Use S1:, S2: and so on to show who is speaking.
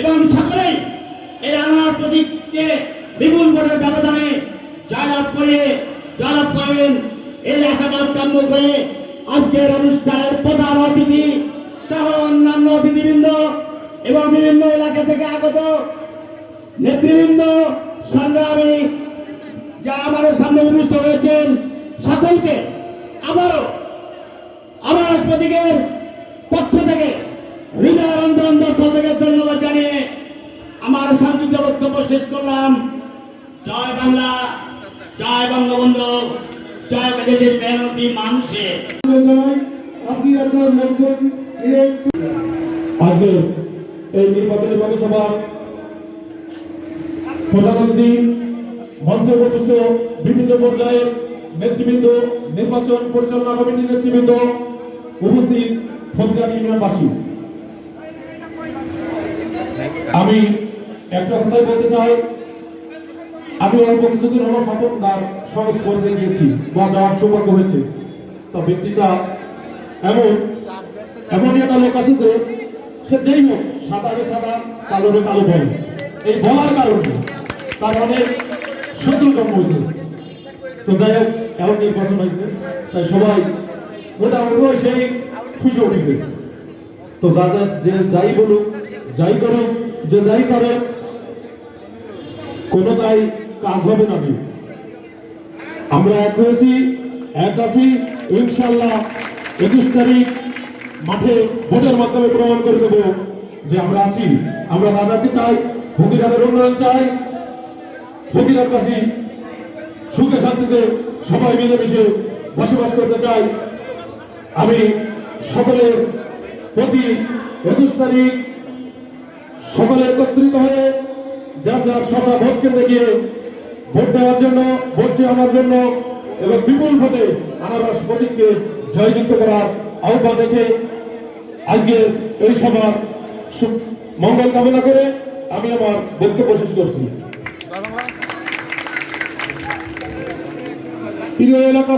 S1: এবং সকলেই এই আনার প্রতীককে বিপুল ভোটের ব্যবধানে জয়লাভ করে, জয়লাভ করবেন এই আশাবাদ কাম্য করে আজকের অনুষ্ঠানের প্রধান অতিথি সহ অন্যান্য অতিথিবৃন্দ এবং বিভিন্ন এলাকা থেকে আগত নেতৃবৃন্দ, সংগ্রামী যারা আমাদের সামনে উপস্থিত হয়েছেন, সকলকে আবারও আমার প্রতীকের পক্ষ থেকে হৃদয় রঞ্জন দত্ত থেকে ধন্যবাদ জানিয়ে আমার সংক্ষিপ্ত বক্তব্য শেষ করলাম। জয় বাংলা, জয় বঙ্গবন্ধু, জয় দেশের মেহনতি
S2: নিয়ে আজকে এই নির্বাচনী পৌরসভা প্রধান অতিথি, মঞ্চে উপস্থিত বিভিন্ন পর্যায়ের নেতৃবৃন্দ, নির্বাচন পরিচালনা কমিটির নেতৃবৃন্দ উপস্থিত ফতিরাম ইউনিয়নবাসী। আমি একটা কথাই বলতে চাই, আমি অল্প কিছুদিন হলো স্বপনদার সংস্পর্শে গিয়েছি বা যাওয়ার সৌভাগ্য হয়েছে। তা ব্যক্তিটা এমন, এমনই একটা লোক আছে যে সে যেই হোক সাদারে সাদা কালোরে কালো বলে। এই বলার কারণে তার অনেক শত্রু জন্ম হয়েছে। তো যাই হোক এমন নির্বাচন হয়েছে, তাই সবাই মোটামুটি সেই খুশি উঠেছে তো যাদের যে যাই বলুক, যাই করুক যে যাই করে কোনো তাই কাজ হবে না আমরা এক হয়েছি, এক আছি, ইনশাল্লাহ একুশ তারিখ মাঠে ভোটের মাধ্যমে প্রমাণ করে দেবো যে আমরা আছি। আমরা দাদাকে চাই ফকিরাদের উন্নয়ন চাই ফকিরাতবাসী সুখে শান্তিতে সবাই মিলেমিশে বসবাস করতে চাই। আমি সকলের প্রতি একুশ তারিখ সকলে একত্রিত হয়ে যার যার শশা ভোট কেন্দ্রে গিয়ে ভোট দেওয়ার জন্য ভোট চেয়ানোর জন্য এবং বিপুল ভোটে আনারস প্রতীককে জয়যুক্ত করার আহ্বান রেখে আজকে এই সভার মঙ্গল কামনা করে আমি আমার বক্তব্য শেষ করছি। প্রিয় এলাকা